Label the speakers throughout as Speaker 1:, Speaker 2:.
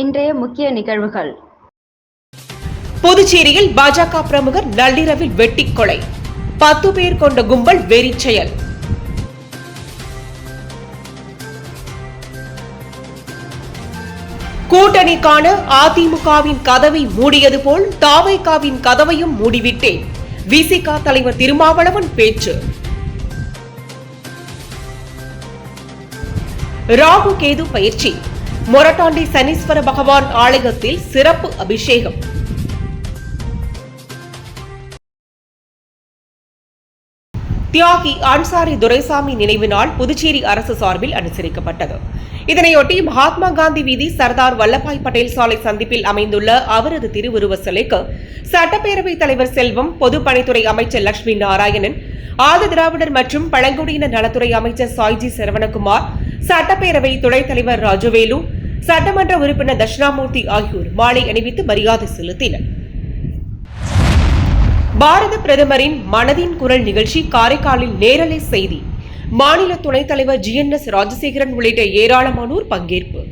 Speaker 1: இன்றைய முக்கிய நிகழ்வுகள்.
Speaker 2: புதுச்சேரியில் பாஜக பிரமுகர் நள்ளிரவில் வெட்டி கொலை பத்து பேர் கொண்ட கும்பல் வெறி செயல் கூட்டணிக்கான அதிமுகவின் கதவை மூடியது போல் தாவைக்காவின் கதவையும் மூடிவிட்டேன். விசிகா தலைவர் திருமாவளவன் பேச்சு. ராகு கேது பயிற்சி. மொரட்டாண்டி சனீஸ்வர பகவான் ஆலயத்தில் சிறப்பு அபிஷேகம். தியாகி ஆன்சாரி துரைசாமி நினைவு நாள் புதுச்சேரி அரசு சார்பில் அனுசரிக்கப்பட்டது. இதனையொட்டி மகாத்மா காந்தி வீதி சர்தார் வல்லபாய் பட்டேல் சாலை சந்திப்பில் அமைந்துள்ள அவரது திருவுருவ சிலைக்கு சட்டப்பேரவைத் தலைவர் செல்வம் பொதுப்பணித்துறை அமைச்சர் லட்சுமி நாராயணன் ஆதி திராவிடர் மற்றும் பழங்குடியினர் நலத்துறை அமைச்சர் சாய்ஜி சரவணகுமார் சட்டப்பேரவை துணைத் தலைவர் ராஜவேலு சட்டமன்ற உறுப்பினர் தட்சிணாமூர்த்தி ஆகியோர் மாலை அணிவித்து மரியாதை செலுத்தினர். பாரத பிரதமரின் மனதின் குரல் நிகழ்ச்சி காரைக்காலில் நேரலை செய்தி. மாநில துணைத் தலைவர் ஜி என் எஸ் ராஜசேகரன் உள்ளிட்ட ஏராளமானோர் பங்கேற்பு.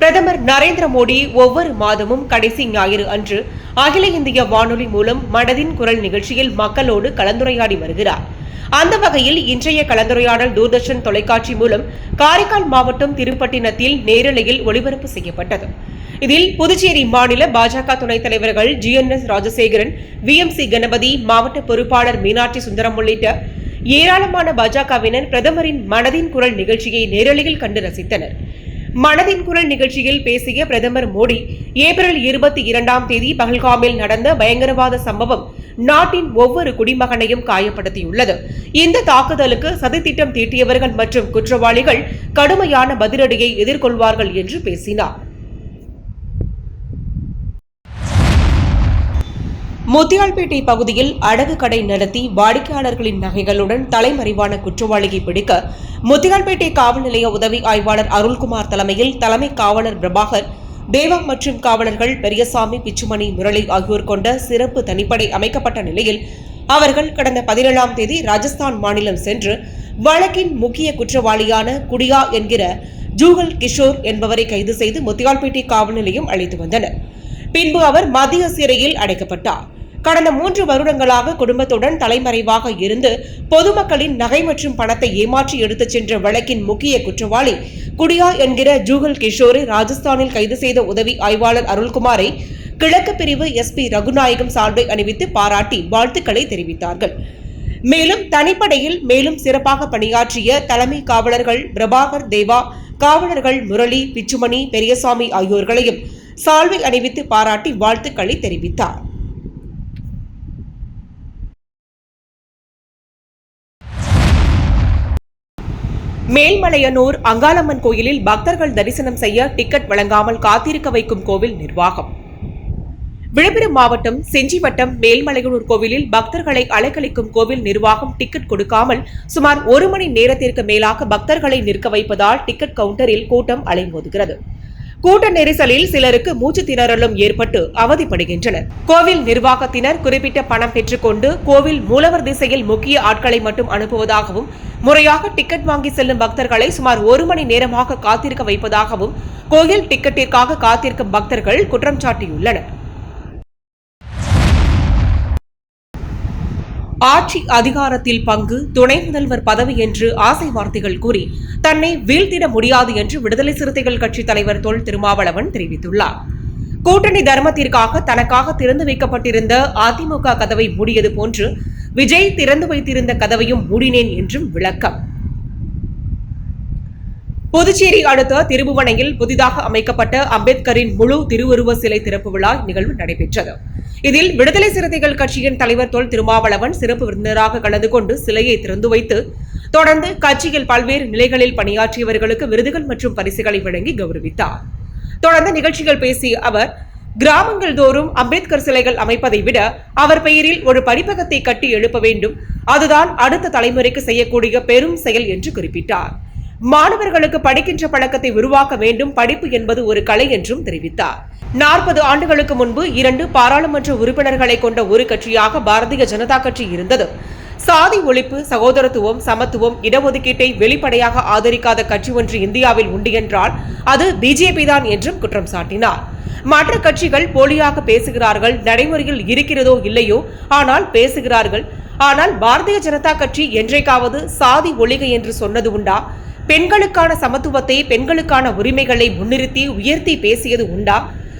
Speaker 2: பிரதமர் நரேந்திர மோடி ஒவ்வொரு மாதமும் கடைசி ஞாயிறு அன்று அகில இந்திய வானொலி மூலம் மனதின் குரல் நிகழ்ச்சியில் மக்களோடு கலந்துரையாடி வருகிறார். அந்த வகையில் இன்றைய கலந்துரையாடல் தூர்தர்ஷன் தொலைக்காட்சி மூலம் காரைக்கால் மாவட்டம் திருப்பட்டினத்தில் நேரலையில் ஒளிபரப்பு செய்யப்பட்டது. இதில் புதுச்சேரி மாநில பாஜக துணைத் தலைவர்கள் G N S Rajasekaran V M C Ganapathi மாவட்ட பொறுப்பாளர் மீனாட்சி சுந்தரம் உள்ளிட்ட ஏராளமான பாஜகவினர் பிரதமரின் மனதின் குரல் நிகழ்ச்சியை நேரலையில் கண்டு ரசித்தனர். மனதின் குரல் நிகழ்ச்சியில் பேசிய பிரதமர் மோடி ஏப்ரல் இருபத்தி இரண்டாம் தேதி பகல்காமில் நடந்த பயங்கரவாத சம்பவம் நாட்டின் ஒவ்வொரு குடிமகனையும் காயப்படுத்தியுள்ளது. இந்த தாக்குதலுக்கு சதித்திட்டம் தீட்டியவர்கள் மற்றும் குற்றவாளிகள் கடுமையான பதிலடியை எதிர்கொள்வார்கள் என்று பேசினார். முத்தியால்பேட்டை பகுதியில் அடகு கடை நடத்தி வாடிக்கையாளர்களின் நகைகளுடன் தலைமறைவான குற்றவாளியை பிடிக்க முத்தியால்பேட்டை காவல் நிலைய உதவி ஆய்வாளர் அருள்குமார் தலைமையில் தலைமை காவலர் பிரபாகர் தேவா மற்றும் காவலர்கள் பெரியசாமி பிச்சுமணி முரளி ஆகியோர் கொண்ட சிறப்பு தனிப்படை அமைக்கப்பட்ட நிலையில் அவர்கள் கடந்த பதினேழாம் தேதி ராஜஸ்தான் மாநிலம் சென்று வழக்கின் முக்கிய குற்றவாளியான குடியா என்கிற ஜூகல் கிஷோர் என்பவரை கைது செய்து முத்தியால்பேட்டை காவல் நிலையம் அழைத்து வந்தனர். பின்பு அவர் மத்திய சிறையில் அடைக்கப்பட்டார். கடந்த மூன்று வருடங்களாக குடும்பத்துடன் தலைமறைவாக இருந்து பொதுமக்களின் நகை மற்றும் பணத்தை ஏமாற்றி எடுத்துச் சென்ற வழக்கின் முக்கிய குற்றவாளி குடியா என்கிற ஜூகல் கிஷோரை ராஜஸ்தானில் கைது செய்த உதவி ஆய்வாளர் அருள்குமாரை கிழக்கு பிரிவு எஸ்பி ரகுநாயகம் சால்வை அணிவித்து பாராட்டி வாழ்த்துக்களை தெரிவித்தார்கள். மேலும் தனிப்படையில் மேலும் சிறப்பாக பணியாற்றிய தலைமை காவலர்கள் பிரபாகர் தேவா காவலர்கள் முரளி பிச்சுமணி பெரியசாமி ஆகியோர்களையும் சால்வை அணிவித்து பாராட்டி வாழ்த்துக்களை தெரிவித்தார். மேல்மலையனூர் அங்காளம்மன் கோயிலில் பக்தர்கள் தரிசனம் செய்ய டிக்கெட் வழங்காமல் காத்திருக்க வைக்கும் கோவில் நிர்வாகம். விழுப்புரம் மாவட்டம் செஞ்சிவட்டம் மேல்மலையனூர் கோவிலில் பக்தர்களை அலைக்கழிக்கும் கோவில் நிர்வாகம் டிக்கெட் கொடுக்காமல் சுமார் ஒரு மணி நேரத்திற்கு மேலாக பக்தர்களை நிற்க வைப்பதால் டிக்கெட் கவுண்டரில் கூட்டம் அலைமோதுகிறது. கூட்ட நெரிசலில் சிலருக்கு மூச்சு திணறலும் ஏற்பட்டு அவதிப்படுகின்றனர். கோவில் நிர்வாகத்தினர் குறிப்பிட்ட பணம் பெற்றுக்கொண்டு கோவில் மூலவர் திசையில் முக்கிய ஆட்களை மட்டும் அனுப்புவதாகவும் முறையாக டிக்கெட் வாங்கி செல்லும் பக்தர்களை சுமார் ஒரு மணி நேரமாக காத்திருக்க வைப்பதாகவும் கோயில் டிக்கெட்டிற்காக காத்திருக்கும் பக்தர்கள் குற்றம் சாட்டியுள்ளனர். ஆட்சி அதிகாரத்தில் பங்கு துணை முதல்வர் பதவி என்று ஆசை வார்த்தைகள் கூறி தன்னை வீழ்த்திட முடியாது என்று விடுதலை சிறுத்தைகள் கட்சித் தலைவர் தொல் திருமாவளவன் தெரிவித்துள்ளார். கூட்டணி தர்மத்திற்காக தனக்காக திறந்து வைக்கப்பட்டிருந்த அதிமுக கதவை மூடியது போன்று விஜய் திறந்து வைத்திருந்த கதவையும் மூடினேன் என்றும் விளக்கம். புதுச்சேரி அடுத்த திருபுவனையில் புதிதாக அமைக்கப்பட்ட அம்பேத்கரின் முழு திருவுருவ சிலை திறப்பு விழா நிகழ்வு நடைபெற்றது. இதில் விடுதலை சிறுத்தைகள் கட்சியின் தலைவர் தொல் திருமாவளவன் சிறப்பு விருந்தினராக கலந்து கொண்டு சிலையை திறந்து வைத்து தொடர்ந்து கட்சியில் பல்வேறு நிலைகளில் பணியாற்றியவர்களுக்கு விருதுகள் மற்றும் பரிசுகளை வழங்கி கௌரவித்தார். தொடர்ந்து நிகழ்ச்சிகள் பேசிய அவர் கிராமங்கள் தோறும் அம்பேத்கர் சிலைகள் அமைப்பதை விட அவர் பெயரில் ஒரு படிப்பகத்தை கட்டி எழுப்ப வேண்டும். அதுதான் அடுத்த தலைமுறைக்கு செய்யக்கூடிய பெரும் செயல் என்று குறிப்பிட்டார். மாணவர்களுக்கு படிக்கின்ற பழக்கத்தை உருவாக்க வேண்டும். படிப்பு என்பது ஒரு கலை என்றும் தெரிவித்தார். நாற்பது ஆண்டுகளுக்கு முன்பு இரண்டு பாராளுமன்ற உறுப்பினர்களை கொண்ட ஒரு கட்சியாக பாரதிய ஜனதா கட்சி இருந்தது. சாதி ஒழிப்பு சகோதரத்துவம் சமத்துவம் இடஒதுக்கீட்டை வெளிப்படையாக ஆதரிக்காத கட்சி ஒன்று இந்தியாவில் உண்டு என்றால் அது பிஜேபி தான் என்றும் குற்றம் சாட்டினார். மற்ற கட்சிகள் போலியாக பேசுகிறார்கள் நடைமுறையில் இருக்கிறதோ இல்லையோ ஆனால் பேசுகிறார்கள். ஆனால் பாரதிய ஜனதா கட்சி என்றைக்காவது சாதி ஒழிக என்று சொன்னது உண்டா? பெண்களுக்கான சமத்துவத்தை பெண்களுக்கான உரிமைகளை முன்னிறுத்தி உயர்த்தி பேசியது உண்டா?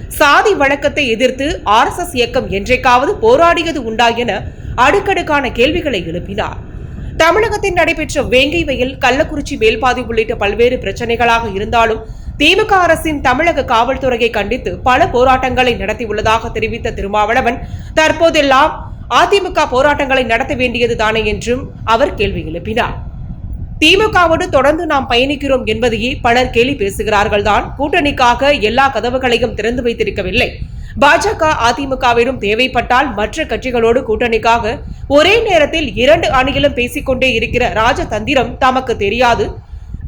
Speaker 2: சாதி வழக்கத்தை எதிர்த்து ஆர்எஸ்எஸ் இயக்கம் என்றைக்காவது போராடியது உண்டா என அடுக்கடுக்கான கேள்விகளை எழுப்பினார். தமிழகத்தில் நடைபெற்ற வேங்கை வயல் கள்ளக்குறிச்சி மேல்பாதி உள்ளிட்ட பல்வேறு பிரச்சனைகளாக இருந்தாலும் திமுக அரசின் தமிழக காவல்துறையை கண்டித்து பல போராட்டங்களை நடத்தியுள்ளதாக தெரிவித்த திருமாவளவன் தற்போதெல்லாம் அதிமுக போராட்டங்களை நடத்த வேண்டியது தானே என்றும் அவர் கேள்வி எழுப்பினார். திமுகவோடு தொடர்ந்து நாம் பயணிக்கிறோம் என்பதையே பலர் கேலி பேசுகிறார்கள் தான் கூட்டணிக்காக எல்லா கதவுகளையும் திறந்து வைத்திருக்கவில்லை. பாஜக அதிமுகவிடம் தேவைப்பட்டால் மற்ற கட்சிகளோடு கூட்டணிக்காக ஒரே நேரத்தில் இரண்டு அணிகளும் பேசிக்கொண்டே இருக்கிற ராஜதந்திரம் தமக்கு தெரியாது.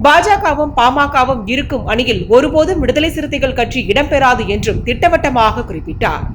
Speaker 2: பாஜகவும் பாமகவும் இருக்கும் அணியில் ஒருபோதும் விடுதலை சிறுத்தைகள் கட்சி இடம்பெறாது என்றும் திட்டவட்டமாக குறிப்பிட்டார்.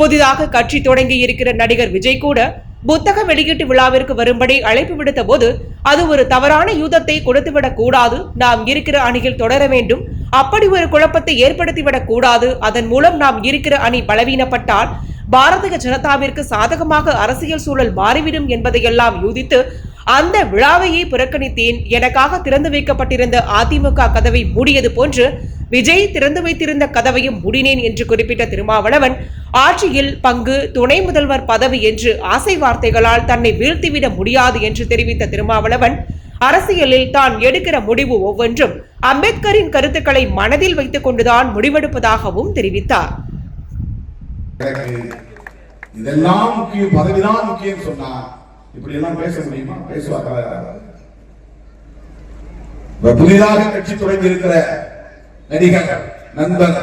Speaker 2: புதிதாக கட்சி தொடங்கி இருக்கிற நடிகர் விஜய் கூட புத்தக வெளியீட்டு விழாவிற்கு வரும்படி அழைப்பு விடுத்த போது அது ஒரு தவறான யூதத்தை கொடுத்துவிடக் கூடாது நாம் இருக்கிற அணியில் தொடர வேண்டும். அப்படி ஒரு குழப்பத்தை ஏற்படுத்திவிடக் கூடாது. அதன் மூலம் நாம் இருக்கிற அணி பலவீனப்பட்டால் பாரதிய ஜனதாவிற்கு சாதகமாக அரசியல் சூழல் மாறிவிடும் என்பதையெல்லாம் யூதித்து அந்த விழாவையே புறக்கணித்தேன். எனக்காக திறந்து வைக்கப்பட்டிருந்த அதிமுக கதவை மூடியது போன்று விஜய் திறந்து வைத்திருந்த கதவையும் முடினேன் என்று குறிப்பிட்ட திருமாவளவன் ஆட்சியில் பங்கு துணை முதல்வர் பதவி என்று ஆசை வார்த்தைகளால் தன்னை வீழ்த்திவிட முடியாது என்று தெரிவித்த திருமாவளவன் அரசியலில் தான் எடுக்கிற முடிவு ஒவ்வொன்றும் அம்பேத்கரின் கருத்துக்களை மனதில் வைத்துக் கொண்டுதான் முடிவெடுப்பதாகவும் தெரிவித்தார்.
Speaker 1: இதெல்லாம் முக்கியம் பதவிதான் முக்கியம் சொன்னா இப்படி எல்லாம் பேச முடியுமா? பேசுவார்களா புதிதாக கட்சி தொடங்கி இருக்கிற நடிகர் நண்பர்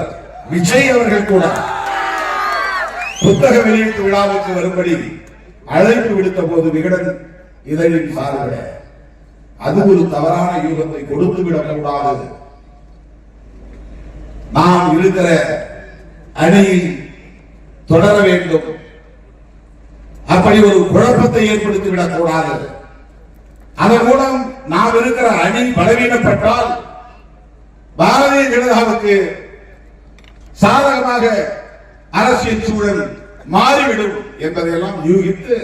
Speaker 1: விஜய் அவர்கள் கூட புத்தக வெளியீட்டு விழாவுக்கு வரும்படி அழைப்பு விடுத்த போது விகடன் இதழின் சார்பில் அது ஒரு தவறான யூகத்தை கொடுத்து விடக்கூடாது. நாம் இருக்கிற அணியில் தொடர வேண்டும். அப்படி ஒரு குழப்பத்தை ஏற்படுத்தி விடக்கூடாது. அதன் மூலம் நாம் இருக்கிற அணி பலவீனப்பட்டால் பாரதிய ஜனதாவுக்கு சாதகமாக அரசியல் சூழல் மாறிவிடும் என்பதையெல்லாம் யூகித்து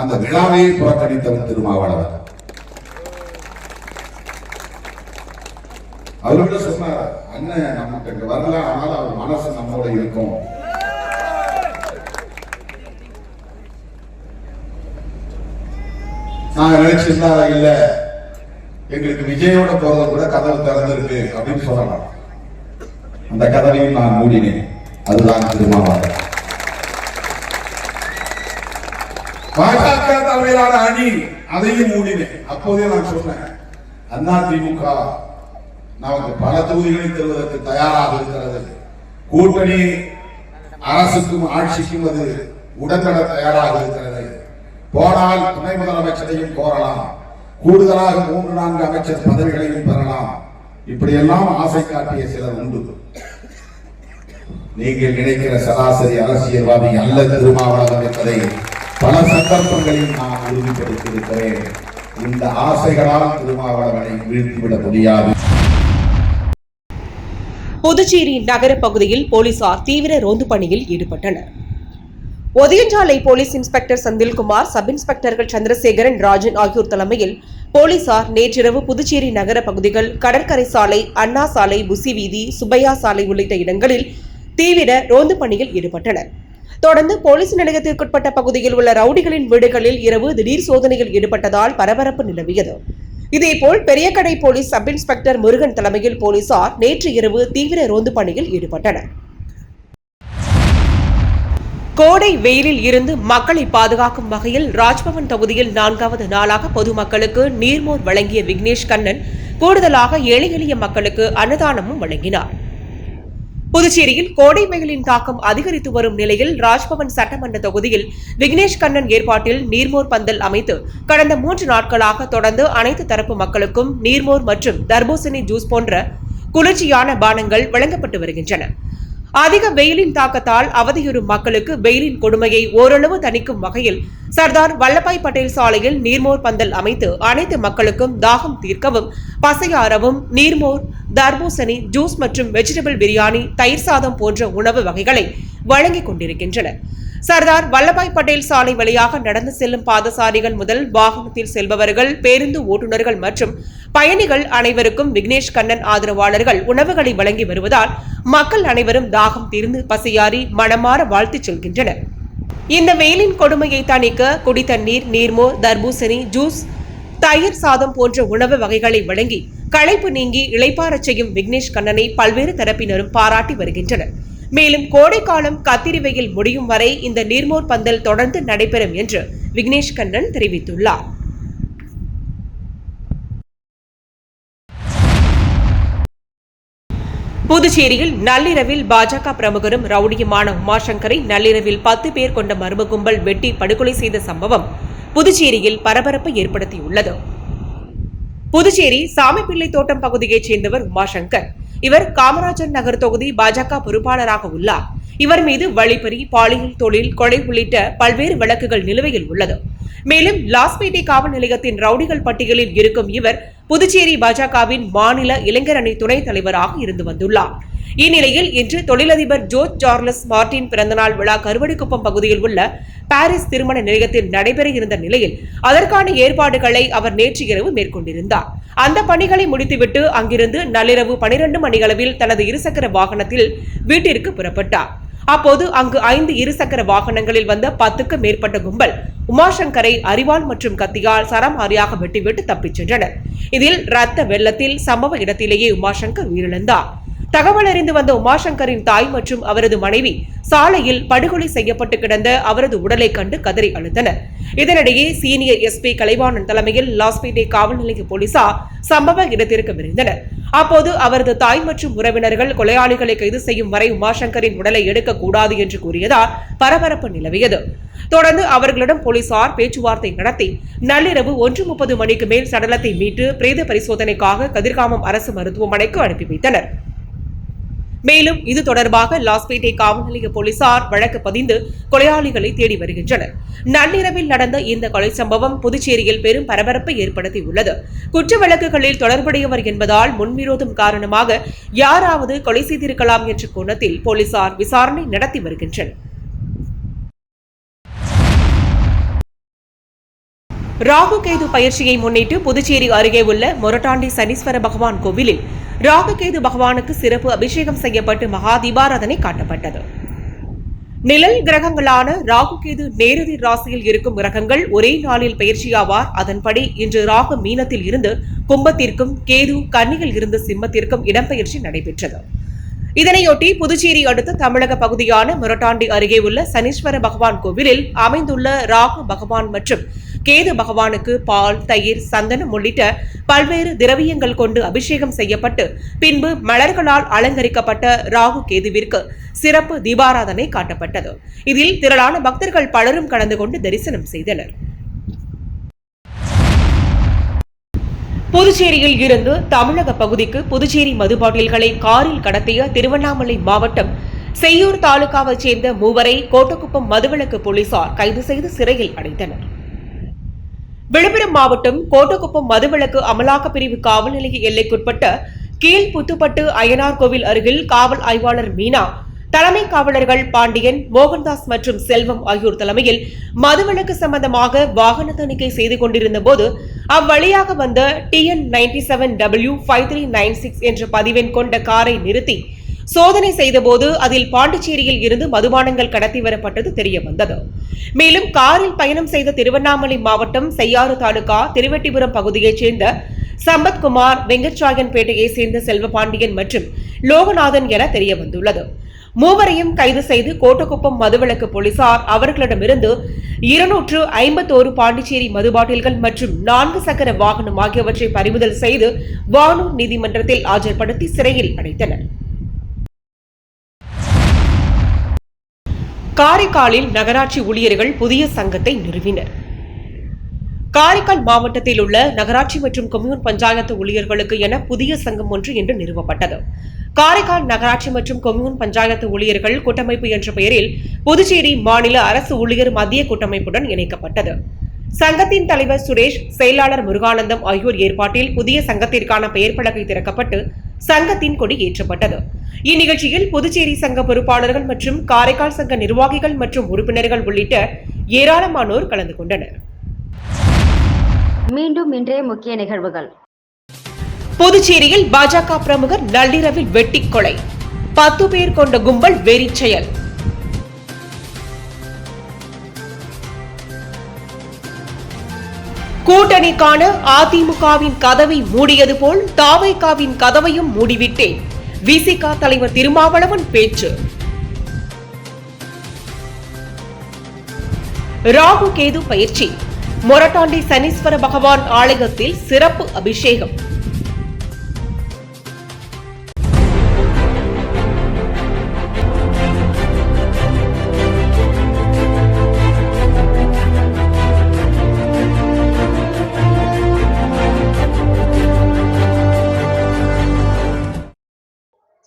Speaker 1: அந்த விழாவை புறக்கணித்தவர் திருமாவளவன். அவர்கிட்ட சொன்னார் அண்ணன் நமக்கு இங்க வரல ஆனால் அவர் மனசு நம்மோட இருக்கும். நாங்க நினைச்சிருந்தா இல்ல. எங்களுக்கு விஜயோட போறது கூட கதவு திறந்திருக்கு அப்படின்னு சொல்லலாம் அந்த கதவையும் நான் மூடினேன். அதுதான் திருமாவளவன். பாஜக தலைமையிலான அணி அதையும் மூடினேன். அப்போதே நான் சொன்னேன் அண்ணா திமுக நமக்கு பல தொகுதிகளை தருவதற்கு தயாராக இருக்கிறது. கூட்டணி அரசுக்கும் ஆட்சிக்கும் அது உடன்பட தயாராக இருக்கிறது. போனால் துணை முதலமைச்சரையும் கோரலாம். கூடுதலாக மூன்று நான்கு அமைச்சர் பதவிகளையும் பெறலாம். இப்படியெல்லாம் ஆசை காட்டிய சிலர் உண்டு. நீங்கள் நினைக்கிற சராசரி அரசியல்வாதி அல்ல திருமாவளவன் என்பதை பல சந்தர்ப்பங்களில் நான் உறுதிப்படுத்தியிருக்கிறேன். இந்த ஆசைகளால் திருமாவளவனை வீழ்த்திவிட முடியாது.
Speaker 2: புதுச்சேரி நகர பகுதியில் போலீசார் தீவிர ரோந்து பணியில் ஈடுபட்டனர். Othiyanchalai police inspector Senthilkumar sub இன்ஸ்பெக்டர்கள் Chandrasekaran Rajan ஆகியோர் தலைமையில் போலீசார் நேற்றிரவு புதுச்சேரி நகர பகுதிகள் கடற்கரை சாலை அண்ணா சாலை புசி வீதி சுப்பையா சாலை உள்ளிட்ட இடங்களில் தீவிர ரோந்து பணியில் ஈடுபட்டனர். தொடர்ந்து போலீஸ் நிலையத்திற்குட்பட்ட பகுதியில் உள்ள ரவுடிகளின் வீடுகளில் இரவு திடீர் சோதனையில் ஈடுபட்டதால் பரபரப்பு நிலவியது. இதேபோல் Periyakadai police sub inspector Murugan தலைமையில் போலீசார் நேற்று இரவு தீவிர ரோந்து பணியில் ஈடுபட்டனர். கோடை வெயிலில் இருந்து மக்களை பாதுகாக்கும் வகையில் ராஜ்பவன் தொகுதியில் நான்காவது நாளாக பொதுமக்களுக்கு நீர்மோர் வழங்கிய விக்னேஷ் கண்ணன் கூடுதலாக ஏழை எளிய மக்களுக்கு அன்னதானமும் வழங்கினார். புதுச்சேரியில் கோடை வெயிலின் தாக்கம் அதிகரித்து வரும் நிலையில் ராஜ்பவன் சட்டமன்ற தொகுதியில் விக்னேஷ் கண்ணன் ஏற்பாட்டில் நீர்மோர் பந்தல் அமைத்து கடந்த மூன்று நாட்களாக தொடர்ந்து அனைத்து தரப்பு மக்களுக்கும் நீர்மோர் மற்றும் தர்பூசணி ஜூஸ் போன்ற குளிர்ச்சியான பானங்கள் வழங்கப்பட்டு வருகின்றன. அதிக வெயிலின் தாக்கத்தால் அவதியுறும் மக்களுக்கு வெயிலின் கொடுமையை ஓரளவு தணிக்கும் வகையில் சர்தார் வல்லபாய் பட்டேல் சாலையில் நீர்மோர் பந்தல் அமைத்து அனைத்து மக்களுக்கும் தாகம் தீர்க்கவும் பசையாரவும் நீர்மோர் தர்பூசணி ஜூஸ் மற்றும் வெஜிடபிள் பிரியாணி தயிர் சாதம் போன்ற உணவு வகைகளை வழங்கிக் கொண்டிருக்கின்றனர். சர்தார் வல்லபாய் பட்டேல் சாலை வழியாக நடந்து செல்லும் பாதசாரிகள் முதல் வாகனத்தில் செல்பவர்கள் பேருந்து ஓட்டுநர்கள் மற்றும் பயணிகள் அனைவருக்கும் விக்னேஷ் கண்ணன் ஆதரவாளர்கள் உணவுகளை வழங்கி வருவதால் மக்கள் அனைவரும் தாகம் தீர்ந்து பசியாறி மனமாற வாழ்த்துச் செல்கின்றனர். இந்த வெயிலின் கொடுமையை தணிக்க குடித்தண்ணீர் நீர்மோர் தர்பூசணி ஜூஸ் தயிர் சாதம் போன்ற உணவு வகைகளை வழங்கி களைப்பு நீங்கி இளைப்பாறச் செய்யும் விக்னேஷ் கண்ணனை பல்வேறு தரப்பினரும் பாராட்டி வருகின்றனர். மேலும் கோடைக்காலம் கத்திரி வெயில் முடியும் வரை இந்த நீர்மோர் பந்தல் தொடர்ந்து நடைபெறும் என்று விக்னேஷ் கண்ணன் தெரிவித்துள்ளார். புதுச்சேரியில் நள்ளிரவில் பாஜக பிரமுகரும் ரவுடியுமான உமாசங்கரை நள்ளிரவில் பத்து பேர் கொண்ட மர்ம கும்பல் வெட்டி படுகொலை செய்த சம்பவம் புதுச்சேரியில் பரபரப்பை ஏற்படுத்தியுள்ளது. புதுச்சேரி சாமிப்பிள்ளை தோட்டம் பகுதியைச் சேர்ந்தவர் உமாசங்கர். இவர் காமராஜர் நகர் தொகுதி பாஜக பொறுப்பாளராக உள்ளார். இவர் மீது வழிப்பறி பாலியல் தொழில் கொலை உள்ளிட்ட பல்வேறு வழக்குகள் நிலுவையில் உள்ளது. மேலும் லாஸ்பேட்டை காவல் நிலையத்தின் ரவுடிகள் பட்டியலில் இருக்கும் இவர் புதுச்சேரி பாஜகவின் மாநில இளைஞர் அணி துணைத் தலைவராக இருந்து வந்துள்ளார். இந்நிலையில் இன்று தொழிலதிபர் ஜோர்ஜ் சார்லஸ் மார்டின் பிறந்தநாள் விழா கருவடிக்குப்பம் பகுதியில் உள்ள பாரிஸ் திருமண நிலையத்தில் நடைபெற இருந்த நிலையில் அதற்கான ஏற்பாடுகளை அவர் நேற்று இரவு மேற்கொண்டிருந்தார். அந்த பணிகளை முடித்துவிட்டு அங்கிருந்து நள்ளிரவு பனிரெண்டு மணியளவில் தனது இருசக்கர வாகனத்தில் வீட்டிற்கு புறப்பட்டார். அப்போது அங்கு ஐந்து இருசக்கர வாகனங்களில் வந்த பத்துக்கு மேற்பட்ட கும்பல் உமாசங்கரை அரிவாள் மற்றும் கத்தியால் சரமாரியாக வெட்டிவிட்டு தப்பிச் சென்றனர். இதில் ரத்த வெள்ளத்தில் சம்பவ இடத்திலேயே உமாசங்கர் உயிரிழந்தார். தகவல் அறிந்து வந்த உமாசங்கரின் தாய் மற்றும் அவரது மனைவி சாலையில் படுகொலை செய்யப்பட்டு கிடந்த அவரது உடலை கண்டு கதறி அழுத்தனர். இதனிடையே சீனியர் எஸ்பி கலைவாணன் தலைமையில் லாஸ்பேட்டை காவல் நிலைய போலீசார் சம்பவ இடத்திற்கு விரைந்தனர். அப்போது அவரது தாய் மற்றும் உறவினர்கள் கொலையாளிகளை கைது செய்யும் வரை உமாசங்கரின் உடலை எடுக்கக்கூடாது என்று கூறியதால் பரபரப்பு நிலவியது. தொடர்ந்து அவர்களிடம் போலீசார் பேச்சுவார்த்தை நடத்தி நள்ளிரவு ஒன்று முப்பது மணிக்கு மேல் சடலத்தை மீட்டு பிரேத பரிசோதனைக்காக கதிர்காமம் அரசு மருத்துவமனைக்கு அனுப்பி வைத்தனர். மேலும் இது தொடர்பாக லாஸ்பேட்டை காவல் நிலைய போலீசார் வழக்கு பதிந்து கொலையாளிகளை தேடி வருகின்றனர். நள்ளிரவில் நடந்த இந்த கொலை சம்பவம் புதுச்சேரியில் பெரும் பரபரப்பை ஏற்படுத்தியுள்ளது. குற்ற வழக்குகளில் தொடர்புடையவர் என்பதால் முன்விரோதம் காரணமாக யாராவது கொலை செய்திருக்கலாம் என்ற கோணத்தில் போலீசார் விசாரணை நடத்தி வருகின்றனர். ராகு கேது பயிற்சியை முன்னிட்டு புதுச்சேரி அருகே உள்ள மொரட்டாண்டி சனீஸ்வர பகவான் கோவிலில் ராகுகேது பகவானுக்கு சிறப்பு அபிஷேகம் செய்யப்பட்டு மகா தீபாராதனை காட்டப்பட்டது. நிழல் கிரகங்களான ராகுகேது நேரடி ராசியில் இருக்கும் கிரகங்கள் ஒரே நாளில் பயிற்சியாவார். அதன்படி இன்று ராகு மீனத்தில் இருந்து கும்பத்திற்கும் கேது கன்னியில் இருந்து சிம்மத்திற்கும் இடம்பெயர்ச்சி நடைபெற்றது. இதனையொட்டி புதுச்சேரி அடுத்த தமிழக பகுதியான முரட்டாண்டி அருகே உள்ள சனீஸ்வர பகவான் கோவிலில் அமைந்துள்ள ராகு பகவான் மற்றும் கேது பகவானுக்கு பால் தயிர் சந்தனம் உள்ளிட்ட பல்வேறு திரவியங்கள் கொண்டு அபிஷேகம் செய்யப்பட்டு பின்பு மலர்களால் அலங்கரிக்கப்பட்ட ராகு கேதுவிற்கு சிறப்பு தீபாராதனை காட்டப்பட்டது. இதில் திரளான பக்தர்கள் பலரும் கலந்து கொண்டு தரிசனம் செய்தனர். புதுச்சேரியில் இருந்து தமிழக பகுதிக்கு புதுச்சேரி மதுபாட்டில்களை காரில் கடத்திய திருவண்ணாமலை மாவட்டம் செய்யூர் தாலுகாவைச் சேர்ந்த மூவரை கோட்டக்குப்பம் மதுவிலக்கு போலீசார் கைது செய்து சிறையில் அடைத்தனர். விழுப்புரம் மாவட்டம் கோட்டக்குப்பம் மதுவிலக்கு அமலாக்கப் பிரிவு காவல் நிலைய எல்லைக்குட்பட்ட கீழ் புத்துப்பட்டு அய்யனார் கோவில் அருகில் காவல் ஆய்வாளர் மீனா தலைமை காவலர்கள் பாண்டியன் மோகன்தாஸ் மற்றும் செல்வம் ஆகியோர் தலைமையில் மதுவிலக்கு சம்பந்தமாக வாகன தணிக்கை செய்து கொண்டிருந்த போது அவ்வழியாக வந்த T N ninety seven W five three nine six என்ற பதிவெண் கொண்ட காரை நிறுத்தி சோதனை செய்தபோது அதில் பாண்டிச்சேரியில் இருந்து மதுபானங்கள் கடத்தி வரப்பட்டது தெரிய வந்தது மேலும் காரில் பயணம் செய்த திருவண்ணாமலை மாவட்டம் செய்யாறு தாலுகா திருவெட்டிபுரம் பகுதியைச் சேர்ந்த சம்பத்குமார் வெங்கட்ராயன்பேட்டையைச் சேர்ந்த செல்வபாண்டியன் மற்றும் லோகநாதன் என தெரிய வந்துள்ளது மூவரையும் கைது செய்து கோட்டக்குப்பம் மதுவிலக்கு போலீசார் அவர்களிடமிருந்து இருநூற்று ஐம்பத்தோரு பாண்டிச்சேரி மது பாட்டில்கள் மற்றும் நான்கு சக்கர வாகனம் ஆகியவற்றை பறிமுதல் செய்து வானூர் நீதிமன்றத்தில் ஆஜர்படுத்தி சிறையில் அடைத்தனர். காரைக்காலில் நகராட்சி ஊழியர்கள் புதிய சங்கத்தை நிறுவினர். காரைக்கால் மாவட்டத்தில் உள்ள நகராட்சி மற்றும் கொம்யூன் பஞ்சாயத்து ஊழியர்களுக்கு என புதிய சங்கம் ஒன்று இன்று நிறுவப்பட்டது. காரைக்கால் நகராட்சி மற்றும் கொம்யூன் பஞ்சாயத்து ஊழியர்கள் கூட்டமைப்பு என்ற பெயரில் புதுச்சேரி மாநில அரசு ஊழியர் மத்திய கூட்டமைப்புடன் இணைக்கப்பட்டது. சங்கத்தின் தலைவர் சுரேஷ் செயலாளர் முருகானந்தம் ஆகியோர் ஏற்பாட்டில் புதிய சங்கத்திற்கான பெயர் பலகை திறக்கப்பட்டு சங்கத்தின் கொடி ஏற்றப்பட்டது. இந்நிகழ்ச்சியில் புதுச்சேரி சங்க பொறுப்பாளர்கள் மற்றும் காரைக்கால் சங்க நிர்வாகிகள் மற்றும் உறுப்பினர்கள் உள்ளிட்ட ஏராளமானோர் கலந்து கொண்டனர்.
Speaker 3: மீண்டும் இன்றைய முக்கிய நிகழ்வுகள்.
Speaker 2: புதுச்சேரியில் பாஜக பிரமுகர் நள்ளிரவில் வெட்டி கொலை பத்து பேர் கொண்ட கும்பல் வெறி செயல் கூட்டணிக்கான அதிமுகவின் கதவை மூடியது போல் தாவைக்காவின் கதவையும் மூடிவிட்டேன். விசிகா தலைவர் திருமாவளவன் பேச்சு. ராகு கேது பயிற்சி. மொரட்டாண்டி சனீஸ்வர பகவான் ஆலயத்தில் சிறப்பு அபிஷேகம்.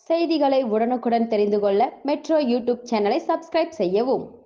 Speaker 3: செய்திகளை உடனுக்குடன் தெரிந்து கொள்ள மெட்ரோ யூடியூப் சேனலை சப்ஸ்கிரைப் செய்யவும்.